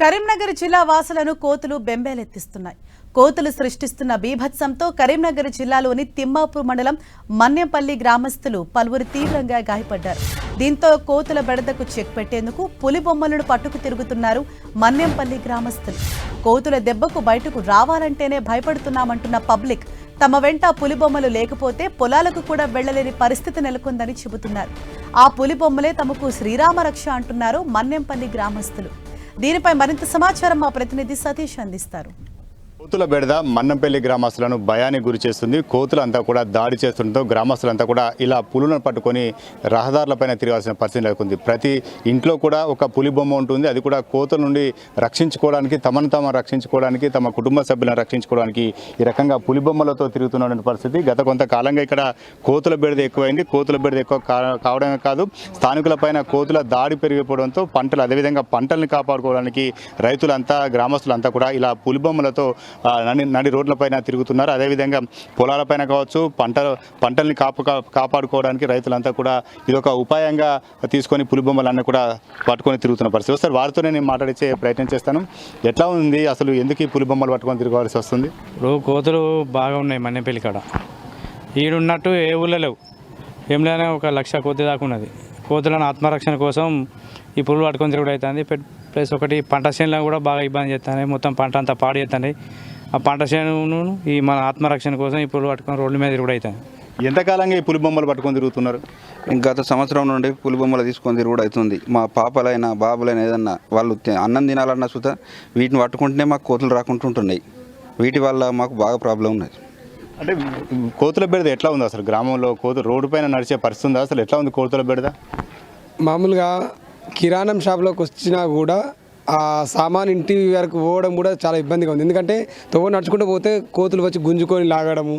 కరీంనగర్ జిల్లా వాసులను కోతులు బెంబేలెత్తిస్తున్నాయి. కోతులు సృష్టిస్తున్న బీభత్సంతో కరీంనగర్ జిల్లాలోని తిమ్మాపూర్ మండలం మన్యంపల్లి గ్రామస్తులు పలువురు తీవ్రంగా గాయపడ్డారు. దీంతో కోతుల బెడదకు చెక్ పెట్టేందుకు పులి బొమ్మలను పట్టుకు తిరుగుతున్నారు మన్యంపల్లి గ్రామస్తులు. కోతుల దెబ్బకు బయటకు రావాలంటేనే భయపడుతున్నామంటున్న పబ్లిక్. తమ వెంట పులి బొమ్మలు లేకపోతే పొలాలకు కూడా వెళ్ళలేని పరిస్థితి నెలకొందని చెబుతున్నారు. ఆ పులి బొమ్మలే తమకు శ్రీరామ రక్ష అంటున్నారు మన్యంపల్లి గ్రామస్తులు. దీనిపై మరింత సమాచారం మా ప్రతినిధి సతీష్ అందిస్తారు. కోతుల బెడద మన్నంపల్లి గ్రామస్తులను భయానికి గురి చేస్తుంది. కోతులంతా కూడా దాడి చేస్తుండటంతో గ్రామస్తులంతా కూడా ఇలా పులులను పట్టుకొని రహదారులపైన తిరగాల్సిన పరిస్థితి నెలకొంది. ప్రతి ఇంట్లో కూడా ఒక పులి బొమ్మ ఉంటుంది. అది కూడా కోతుల నుండి రక్షించుకోవడానికి తమను తాము రక్షించుకోవడానికి తమ కుటుంబ సభ్యులను రక్షించుకోవడానికి ఈ రకంగా పులి బొమ్మలతో తిరుగుతున్నటువంటి పరిస్థితి. గత కొంతకాలంగా ఇక్కడ కోతుల బెడద ఎక్కువైంది. కోతుల బెడద ఎక్కువ కా- కావడమే కాదు స్థానికులపైన కోతుల దాడి పెరిగిపోవడంతో పంటలు అదేవిధంగా పంటల్ని కాపాడుకోవడానికి రైతులంతా గ్రామస్తులంతా కూడా ఇలా పులిబొమ్మలతో నడి నడి రోడ్లపైన తిరుగుతున్నారు. అదేవిధంగా పొలాలపైన కావచ్చు పంట పంటల్ని కాపు కాపాడుకోవడానికి రైతులంతా కూడా ఇదొక ఉపాయంగా తీసుకొని పులి బొమ్మలన్నీ కూడా పట్టుకొని తిరుగుతున్న పరిస్థితి. ఒకసారి వారితోనే నేను మాట్లాడిచ్చే ప్రయత్నం చేస్తాను. ఎట్లా ఉంది అసలు ఎందుకు ఈ పులిబొమ్మలు పట్టుకొని తిరగవలసి వస్తుంది? ఇప్పుడు కోతులు బాగా ఉన్నాయి మన్నెపల్లి కాడ. ఈడున్నట్టు ఏ ఊళ్ళో లేవు. ఏం లేని ఒక లక్ష కోతి దాకా ఉన్నది. కోతులను ఆత్మరక్షణ కోసం ఈ పురుగు పట్టుకొని తిరుగుడు అవుతుంది. ప్లస్ ఒకటి పంట చేనులో కూడా బాగా ఇబ్బంది చేస్తున్నాయి. మొత్తం పంట అంతా పాడు చేస్తున్నాయి. ఆ పంట చేనును ఈ మన ఆత్మరక్షణ కోసం ఈ పురుగు పట్టుకొని రోడ్ల మీద తిరుగుడు అవుతుంది ఎంతకాలంగా ఈ పులి బొమ్మలు పట్టుకొని తిరుగుతున్నారు? గత సంవత్సరం నుండి పులి బొమ్మలు తీసుకొని తిరుగుడు అవుతుంది. మా పాపలైనా బాబులైనా ఏదన్నా వాళ్ళు అన్నం తినాలన్నా సుత వీటిని పట్టుకుంటేనే మాకు కోతులు రాకుంటుంటున్నాయి వీటి వల్ల మాకు బాగా ప్రాబ్లం ఉన్నది. అంటే కోతుల బెడద ఎట్లా ఉంది అసలు? గ్రామంలో కోతులు రోడ్డు పైన నడిచే పరిస్థితి ఉందా? అసలు ఎట్లా ఉంది కోతుల బెడద? మామూలుగా కిరాణం షాప్లోకి వచ్చినా కూడా ఆ సామాన్ ఇంటి వరకు పోవడం కూడా చాలా ఇబ్బందిగా ఉంది. ఎందుకంటే తోవ నడుచుకుంటూ పోతే కోతులు వచ్చి గుంజుకొని లాగడము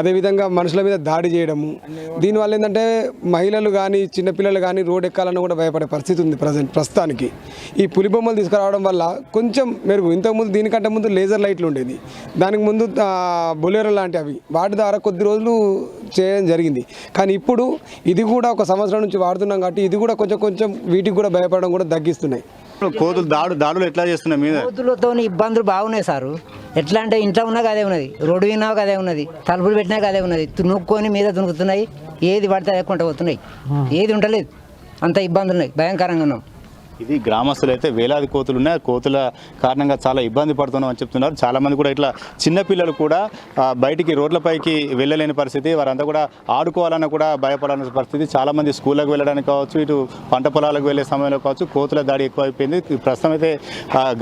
అదేవిధంగా మనుషుల మీద దాడి చేయడము. దీనివల్ల ఏంటంటే మహిళలు కానీ చిన్నపిల్లలు కానీ రోడ్ ఎక్కాలన్నా కూడా భయపడే పరిస్థితి ఉంది ప్రజెంట్ ప్రస్తుతానికి. ఈ పులి బొమ్మలు తీసుకురావడం వల్ల కొంచెం మెరుగు. ఇంతకుముందు దీనికంటే ముందు లేజర్ లైట్లు ఉండేది. దానికి ముందు బొలేరో లాంటివి అవి. వాటి ద్వారా కొద్ది రోజులు చేయడం జరిగింది. కానీ ఇప్పుడు ఇది కూడా ఒక సంవత్సరం నుంచి వాడుతున్నాం కాబట్టి ఇది కూడా కొంచెం కొంచెం వీటికి కూడా భయపడడం కూడా తగ్గిస్తున్నాయి. కోతులు దాడు దాడులు ఎట్లా చేస్తున్నాయి మీద? కోతులతో ఇబ్బందులు బాగున్నాయి సారు. ఎట్లా అంటే ఇంట్లో ఉన్నా అదే ఉన్నది. రోడ్డు విన్నా అదే ఉన్నది. తలుపులు పెట్టినా అదే ఉన్నది. తునుక్కొని మీద తునుకుతున్నాయి ఏది పడితే అదే కొంట పోతున్నాయి. ఏది ఉండలేదు. అంత ఇబ్బందులు ఉన్నాయి. భయంకరంగా ఉన్నాం. ఇది గ్రామస్తులు అయితే వేలాది కోతులు ఉన్నాయి కోతుల కారణంగా చాలా ఇబ్బంది పడుతున్నాం అని చెప్తున్నారు. చాలామంది కూడా ఇట్లా చిన్న పిల్లలు కూడా బయటికి రోడ్లపైకి వెళ్ళలేని పరిస్థితి వారంతా కూడా ఆడుకోవాలన్నా కూడా భయపడాల్సిన పరిస్థితి. చాలామంది స్కూళ్ళకు వెళ్ళడానికి కావచ్చు ఇటు పంట పొలాలకు వెళ్ళే సమయంలో కావచ్చు కోతుల దాడి ఎక్కువైపోయింది. ప్రస్తుతం అయితే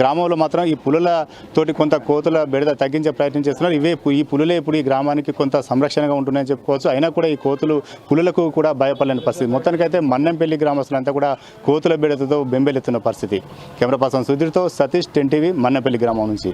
గ్రామంలో మాత్రం ఈ పులుల తోటి కొంత కోతుల బెడద తగ్గించే ప్రయత్నం చేస్తున్నారు. ఇవే ఈ పులులే ఇప్పుడు ఈ గ్రామానికి కొంత సంరక్షణగా ఉంటున్నాయని చెప్పుకోవచ్చు. అయినా కూడా ఈ కోతులు పులులకు కూడా భయపడలేని పరిస్థితి. మొత్తానికైతే మన్నంపల్లి గ్రామస్తులంతా కూడా కోతుల బెడతతో బెంబెలెత్తున్న పరిస్థితి. కెమెరా పర్సన్ సుధీర్తో సతీష్ టెన్ టీవీ మన్నెపల్లి గ్రామం నుంచి.